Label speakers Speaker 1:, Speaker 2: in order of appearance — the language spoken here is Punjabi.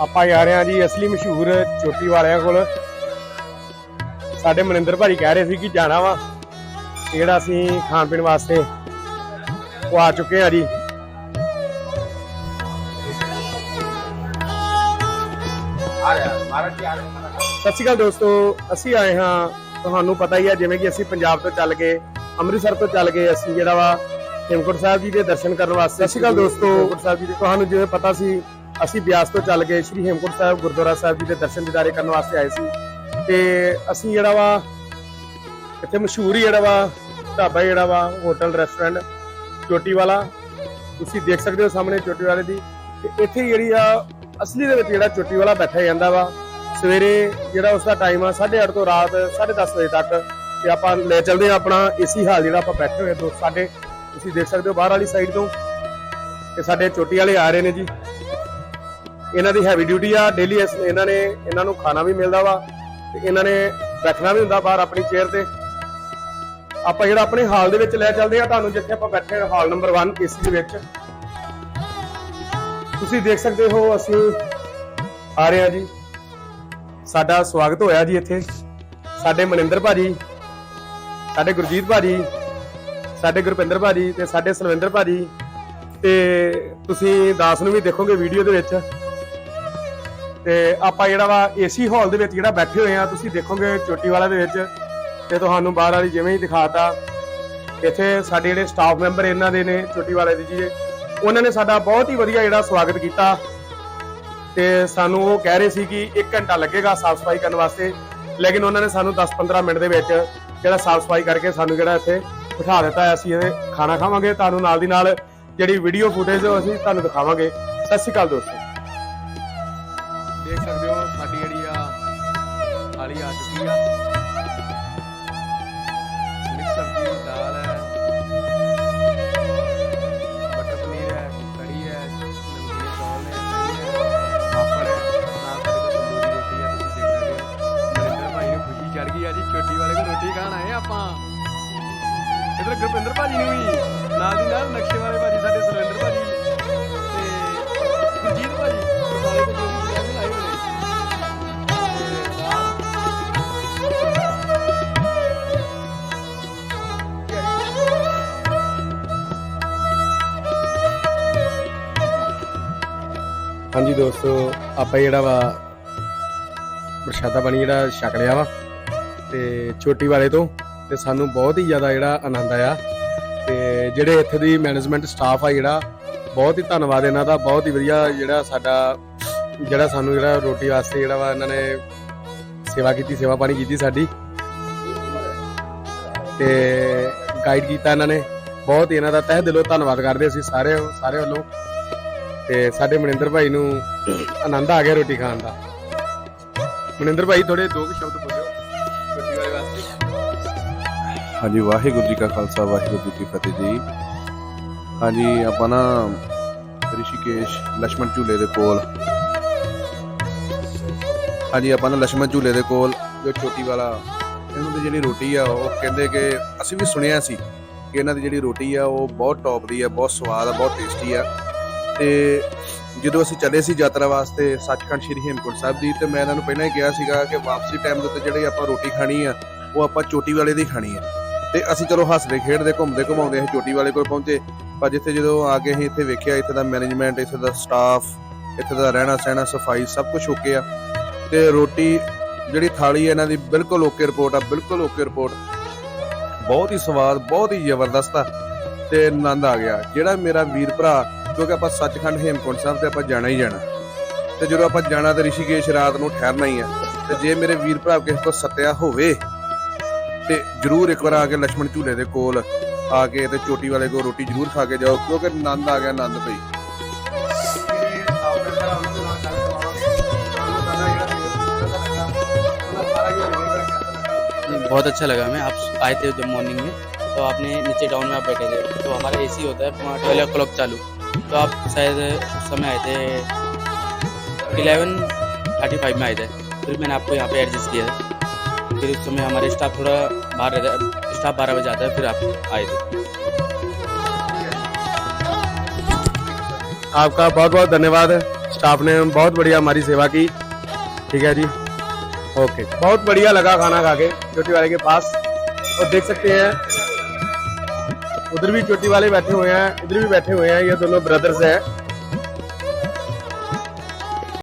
Speaker 1: ਆਪਾਂ ਜਾ ਰਹੇ ਹਾਂ ਜੀ ਅਸਲੀ ਮਸ਼ਹੂਰ ਚੋਟੀ ਵਾਲਿਆਂ ਕੋਲ। ਸਾਡੇ ਮਨਿੰਦਰ ਭਾਜੀ ਕਹਿ ਰਹੇ ਸੀ ਕਿ ਜਾਣਾ ਵਾ ਜਿਹੜਾ ਅਸੀਂ ਖਾਣ ਪੀਣ ਵਾਸਤੇ ਉਹ ਆ ਚੁੱਕੇ ਆ ਜੀ। ਸਤਿ ਸ਼੍ਰੀ ਅਕਾਲ ਦੋਸਤੋ ਅਸੀਂ ਆਏ ਹਾਂ ਤੁਹਾਨੂੰ ਪਤਾ ਹੀ ਹੈ ਜਿਵੇਂ ਕਿ ਅਸੀਂ ਪੰਜਾਬ ਤੋਂ ਚੱਲ ਕੇ ਅੰਮ੍ਰਿਤਸਰ ਤੋਂ ਚੱਲ ਕੇ ਅਸੀਂ ਜਿਹੜਾ ਵਾ ਹੇਮਕੁੰਟ ਸਾਹਿਬ ਜੀ ਦੇ ਦਰਸ਼ਨ ਕਰਨ ਵਾਸਤੇ ਸਤਿ ਸ਼੍ਰੀ ਅਕਾਲ ਦੋਸਤੋ। ਸਾਹਿਬ ਜੀ ਦੇ ਤੁਹਾਨੂੰ ਜਿਵੇਂ ਪਤਾ ਸੀ ਅਸੀਂ ਬਿਆਸ ਤੋਂ ਚੱਲ ਕੇ ਸ੍ਰੀ ਹੇਮਕੁੰਟ ਸਾਹਿਬ, ਗੁਰਦੁਆਰਾ ਸਾਹਿਬ ਜੀ ਦੇ ਦਰਸ਼ਨ ਦਿਦਾਰੇ ਕਰਨ ਵਾਸਤੇ ਆਏ ਸੀ। ਤੇ ਅਸੀਂ ਜਿਹੜਾ ਵਾ, ਇੱਥੇ ਮਸ਼ਹੂਰ ਹੀ ਜਿਹੜਾ ਵਾ, ਢਾਬਾ ਜਿਹੜਾ ਵਾ, ਹੋਟਲ ਰੈਸਟੋਰੈਂਟ ਚੋਟੀ ਵਾਲਾ ਤੁਸੀਂ ਦੇਖ ਸਕਦੇ ਹੋ ਸਾਹਮਣੇ ਚੋਟੀ ਵਾਲੇ ਦੀ। ਤੇ ਇੱਥੇ ਜਿਹੜੀ ਆ, ਅਸਲੀ ਦੇ ਵਿੱਚ ਜਿਹੜਾ ਚੋਟੀ ਵਾਲਾ ਬੈਠਾ ਜਾਂਦਾ ਵਾ, ਸਵੇਰੇ ਜਿਹੜਾ ਉਸ ਦਾ ਟਾਈਮ ਆ 8:30 ਤੋਂ ਰਾਤ 10:30 ਵਜੇ ਤੱਕ। ਤੇ ਆਪਾਂ ਲੈ ਚੱਲਦੇ ਆ ਆਪਣਾ ਏਸੀ ਹਾਲ ਜਿਹੜਾ ਆਪਾਂ ਬੈਠੇ ਹੋਏ ਦੋਸਤ ਸਾਡੇ ਤੁਸੀਂ ਦੇਖ ਸਕਦੇ ਹੋ ਬਾਹਰ ਵਾਲੀ ਸਾਈਡ ਤੋਂ। ਤੇ ਸਾਡੇ ਚੋਟੀ ਵਾਲੇ ਆ ਰਹੇ ਨੇ ਜੀ। ਇਹਨਾਂ ਦੀ ਹੈਵੀ ਡਿਊਟੀ ਆ ਡੇਲੀ ਇਹਨਾਂ ਨੇ ਇਹਨਾਂ ਨੂੰ ਖਾਣਾ ਵੀ ਮਿਲਦਾ ਵਾ ਤੇ ਇਹਨਾਂ ਨੇ ਬੈਠਣਾ ਵੀ ਹੁੰਦਾ ਬਾਹਰ ਆਪਣੀ ਚੇਅਰ ਤੇ। ਆਪਾਂ ਜਿਹੜਾ ਆਪਣੇ ਹਾਲ ਦੇ ਵਿੱਚ ਲੈ ਚੱਲਦੇ ਆ ਤੁਹਾਨੂੰ, ਜਿੱਥੇ ਆਪਾਂ ਬੈਠੇ ਹਾਂ, ਹਾਲ ਨੰਬਰ 1 ਏਸੀ ਦੇ ਵਿੱਚ। ਤੁਸੀਂ ਦੇਖ ਸਕਦੇ ਹੋ, ਅਸੀਂ ਆ ਰਹੇ ਹਾਂ ਜੀ। ਸਾਡਾ ਸਵਾਗਤ ਹੋਇਆ ਜੀ ਇੱਥੇ। ਸਾਡੇ ਮਨਿੰਦਰ ਭਾਜੀ, ਸਾਡੇ ਗੁਰਜੀਤ ਭਾਜੀ, ਸਾਡੇ ਗੁਰਪਿੰਦਰ ਭਾਜੀ ਤੇ ਸਾਡੇ ਸਲਵਿੰਦਰ ਭਾਜੀ। ਤੇ ਤੁਸੀਂ ਦਾਸ ਨੂੰ ਵੀ ਦੇਖੋਗੇ ਵੀਡੀਓ ਦੇ ਵਿੱਚ। ਤੇ ਆਪਾਂ ਜਿਹੜਾ ਵਾ ਏਸੀ ਹਾਲ ਦੇ ਵਿੱਚ ਜਿਹੜਾ ਬੈਠੇ ਹੋਏ ਆ, ਤੁਸੀਂ ਦੇਖੋਗੇ ਚੋਟੀ ਵਾਲਾ ਦੇ ਵਿੱਚ ਤੇ ਤੁਹਾਨੂੰ ਬਾਹਰ ਵਾਲੀ ਜਿਵੇਂ ਹੀ ਦਿਖਾਤਾ। ਇੱਥੇ ਸਾਡੇ ਜਿਹੜੇ ਸਟਾਫ ਮੈਂਬਰ ਇਹਨਾਂ ਦੇ ਨੇ, ਚੋਟੀ ਵਾਲੇ ਦੇ ਜੀ ਉਹਨਾਂ ਨੇ ਸਾਡਾ ਬਹੁਤ ਹੀ ਵਧੀਆ ਜਿਹੜਾ ਸਵਾਗਤ ਕੀਤਾ। ਤੇ ਸਾਨੂੰ ਉਹ ਕਹਿ ਰਹੇ ਸੀ ਕਿ 1 ਘੰਟਾ ਲੱਗੇਗਾ ਸਾਫ਼ ਸਫ਼ਾਈ ਕਰਨ ਵਾਸਤੇ। ਲੇਕਿਨ ਉਹਨਾਂ ਨੇ ਸਾਨੂੰ 10-15 ਮਿੰਟ ਦੇ ਵਿੱਚ ਜਿਹੜਾ ਸਾਫ਼ ਸਫ਼ਾਈ ਕਰਕੇ ਸਾਨੂੰ ਜਿਹੜਾ ਇੱਥੇ ਬਿਠਾ ਦਿੱਤਾ ਅਸੀਂ ਇਹ ਖਾਣਾ ਖਾਵਾਂਗੇ। ਤੁਹਾਨੂੰ ਨਾਲ ਦੀ ਨਾਲ ਜਿਹੜੀ ਵੀਡੀਓ ਫੁਟੇਜ ਅਸੀਂ ਤੁਹਾਨੂੰ ਦਿਖਾਵਾਂਗੇ। ਸਤਿ ਸ਼੍ਰੀ ਅਕਾਲ ਦੋਸਤੋ। ਦੇਖ ਸਕਦੇ ਹੋ, ਸਾਡੀ ਜਿਹੜੀ ਆ ਥਾਲੀ ਆ ਚੁੱਕੀ ਆ। ਮਿਕਸ ਸਬਜ਼ੀ ਦਾਲ ਹੈ, ਮਟਰ ਪਨੀਰ ਹੈ, ਕੜੀ ਹੈ ਨਮਕੀਨ ਚੌਲ ਹੈ ਪਾਪੜ ਹੈ, ਨਾਲ ਸਾਡੇ ਕੋਲ ਤੰਦੂਰੀ ਰੋਟੀ ਹੈ, ਤੁਸੀਂ ਦੇਖ ਸਕਦੇ ਹੋ। ਨਰਿੰਦਰ ਭਾਈ ਨੂੰ ਖੁਸ਼ੀ ਚੜ ਗਈ ਆ ਜੀ, ਚੋਟੀ ਵਾਲੇ ਕੋਲ ਰੋਟੀ ਖਾਣ ਆਏ ਆਪਾਂ। ਇਧਰ ਗੁਰਪਿੰਦਰ ਭਾਜੀ ਨੂੰ ਵੀ, ਨਾਲ ਦੀ ਨਾਲ ਨਕਸ਼ੇ ਵਾਲੇ ਭਾਜੀ, ਸਾਡੇ ਸੁਰਿੰਦਰ ਭਾਜੀ। ਹਾਂਜੀ ਦੋਸਤੋ, ਆਪਾਂ ਜਿਹੜਾ ਵਾ ਪ੍ਰਸ਼ਾਦਾ ਪਾਣੀ ਜਿਹੜਾ ਛਕ ਲਿਆ ਵਾ ਤੇ ਛੋਟੀ ਵਾਲੇ ਤੋਂ ਤੇ ਸਾਨੂੰ ਬਹੁਤ ਹੀ ਜ਼ਿਆਦਾ ਜਿਹੜਾ ਆਨੰਦ ਆਇਆ ਤੇ ਜਿਹੜੇ ਇੱਥੇ ਦੀ ਮੈਨੇਜਮੈਂਟ ਸਟਾਫ ਆ ਜਿਹੜਾ, ਬਹੁਤ ਹੀ ਧੰਨਵਾਦ ਇਹਨਾਂ ਦਾ, ਬਹੁਤ ਹੀ ਵਧੀਆ ਜਿਹੜਾ ਸਾਡਾ, ਜਿਹੜਾ ਸਾਨੂੰ ਜਿਹੜਾ ਰੋਟੀ ਵਾਸਤੇ ਜਿਹੜਾ ਵਾ ਇਹਨਾਂ ਨੇ ਸੇਵਾ ਕੀਤੀ, ਸੇਵਾ ਪਾਣੀ ਕੀਤੀ ਸਾਡੀ ਤੇ ਗਾਈਡ ਕੀਤਾ ਇਹਨਾਂ ਨੇ। ਬਹੁਤ ਹੀ ਇਹਨਾਂ ਦਾ ਤਹਿ ਦਿਲੋਂ ਧੰਨਵਾਦ ਕਰਦੇ ਅਸੀਂ ਸਾਰੇ ਸਾਰੇ ਵੱਲੋਂ। ਤੇ ਸਾਡੇ ਮਨਿੰਦਰ ਭਾਈ ਨੂੰ ਆਨੰਦ ਆ ਗਿਆ ਰੋਟੀ ਖਾਣ ਦਾ। ਮਨਿੰਦਰ ਭਾਈ ਥੋੜੇ ਦੋ ਕੁ ਸ਼ਬਦ ਬੋਲਿਓ। ਰੋਟੀ ਵਾਲੇ ਵਾਸਤੇ।
Speaker 2: ਹਾਂਜੀ, ਵਾਹਿਗੁਰੂ ਜੀ ਕਾ ਖਾਲਸਾ, ਵਾਹਿਗੁਰੂ ਜੀ ਕੀ ਫਤਿਹ ਜੀ। ਹਾਂਜੀ, ਆਪਾਂ ਨਾ ਰਿਸ਼ੀਕੇਸ਼ ਲక్ష్మణ ਝੂਲੇ ਦੇ ਕੋਲ। ਹਾਂਜੀ, ਆਪਾਂ ਨਾ ਲక్ష్మణ ਝੂਲੇ ਦੇ ਕੋਲ ਜੋ ਛੋਟੀ ਵਾਲਾ, ਇਹਨਾਂ ਦੀ ਜਿਹੜੀ ਰੋਟੀ ਆ, ਉਹ ਕਹਿੰਦੇ ਕਿ ਅਸੀਂ ਵੀ ਸੁਣਿਆ ਸੀ ਕਿ ਇਹਨਾਂ ਦੀ ਜਿਹੜੀ ਰੋਟੀ ਆ, ਉਹ ਬਹੁਤ ਟੌਪ ਦੀ ਆ, ਬਹੁਤ ਸਵਾਦ ਆ, ਬਹੁਤ ਟੇਸਟੀ ਆ। ਤੇ ਜਦੋਂ ਅਸੀਂ ਚੱਲੇ ਸੀ ਯਾਤਰਾ ਵਾਸਤੇ ਸੱਚਖੰਡ ਸ੍ਰੀ ਹੇਮਕੁੰਟ ਸਾਹਿਬ ਦੀ, ਤੇ ਮੈਂ ਇਹਨਾਂ ਨੂੰ ਪਹਿਲਾਂ ਹੀ ਕਿਹਾ ਸੀਗਾ ਕਿ ਵਾਪਸੀ ਟਾਈਮ ਦੇ ਉੱਤੇ ਜਿਹੜੀ ਆਪਾਂ ਰੋਟੀ ਖਾਣੀ ਆ, ਉਹ ਆਪਾਂ ਚੋਟੀ ਵਾਲੇ ਦੀ ਖਾਣੀ ਆ। ਤੇ ਅਸੀਂ ਚਲੋ ਹੱਸਦੇ, ਖੇਡਦੇ, ਘੁੰਮਦੇ, ਘੁਮਾਉਂਦੇ ਅਸੀਂ ਚੋਟੀ ਵਾਲੇ ਕੋਲ ਪਹੁੰਚੇ। ਪਰ ਜਿੱਥੇ ਜਦੋਂ ਆ ਕੇ ਅਸੀਂ ਇੱਥੇ ਵੇਖਿਆ, ਇੱਥੇ ਦਾ ਮੈਨੇਜਮੈਂਟ ਇੱਥੇ ਦਾ ਸਟਾਫ ਇੱਥੇ ਦਾ ਰਹਿਣਾ ਸਹਿਣਾ, ਸਫ਼ਾਈ ਸਭ ਕੁਝ ਓਕੇ ਆ। ਤੇ ਰੋਟੀ ਜਿਹੜੀ ਥਾਲੀ ਹੈ ਇਹਨਾਂ ਦੀ ਬਿਲਕੁਲ ਓਕੇ ਰਿਪੋਰਟ ਆ, ਬਿਲਕੁਲ ਓਕੇ ਰਿਪੋਰਟ ਬਹੁਤ ਹੀ ਸਵਾਦ, ਬਹੁਤ ਹੀ ਜ਼ਬਰਦਸਤ ਆ। ਤੇ ਆਨੰਦ ਆ ਗਿਆ। ਜਿਹੜਾ ਮੇਰਾ ਵੀਰ ਭਰਾ ਕਿਉਂਕਿ ਆਪਾਂ ਸੱਚਖੰਡ ਹੇਮਕੁੰਟ ਸਾਹਿਬ ਤੇ ਆਪਾਂ ਜਾਣਾ ਹੀ ਜਾਣਾ। ਤੇ ਜਦੋਂ ਆਪਾਂ ਜਾਣਾ ਤੇ ਰਿਸ਼ੀਕੇਸ਼ ਰਾਤ ਨੂੰ ਠਹਿਰਨਾ ਹੀ ਹੈ ਤੇ ਜੇ ਮੇਰੇ ਵੀਰ ਭਰਾ ਕਿਸੇ ਕੋ ਸੱਤਿਆ ਹੋਵੇ, ਤੇ ਜਰੂਰ ਇੱਕ ਵਾਰ ਆ ਕੇ ਲక్ష్మణ ਝੂਲੇ ਦੇ ਕੋਲ ਆ ਕੇ ਤੇ ਚੋਟੀ ਵਾਲੇ ਕੋ ਰੋਟੀ ਜਰੂਰ ਖਾ ਕੇ ਜਾਓ, ਕਿਉਂਕਿ ਆਨੰਦ ਆ ਗਿਆ, ਆਨੰਦ ਭਈ
Speaker 3: बहुत अच्छा लगा हमें। आप आए थे जब मॉर्निंग में, तो आपने नीचे डाउन में आप बैठे थे। तो हमारा एसी होता है ट्वेल्व ओ क्लॉक चालू। तो आप शायद उस समय आए थे इलेवन थर्टी फाइव में आए थे। फिर मैंने आपको यहाँ पे एडजस्ट किया फिर उस समय हमारे स्टाफ थोड़ा बाहर रहता है स्टाफ बारह बजे आता है, फिर आप आए थे।
Speaker 1: आपका बहुत बहुत धन्यवाद। स्टाफ ने बहुत बढ़िया हमारी सेवा की। ठीक है जी? ओके बहुत बढ़िया लगा खाना खा के चोटी वाले के पास। और देख सकते हैं उधर भी चोटी वाले बैठे हुए हैं इधर भी बैठे हुए हैं ये दोनों ब्रदर्स हैं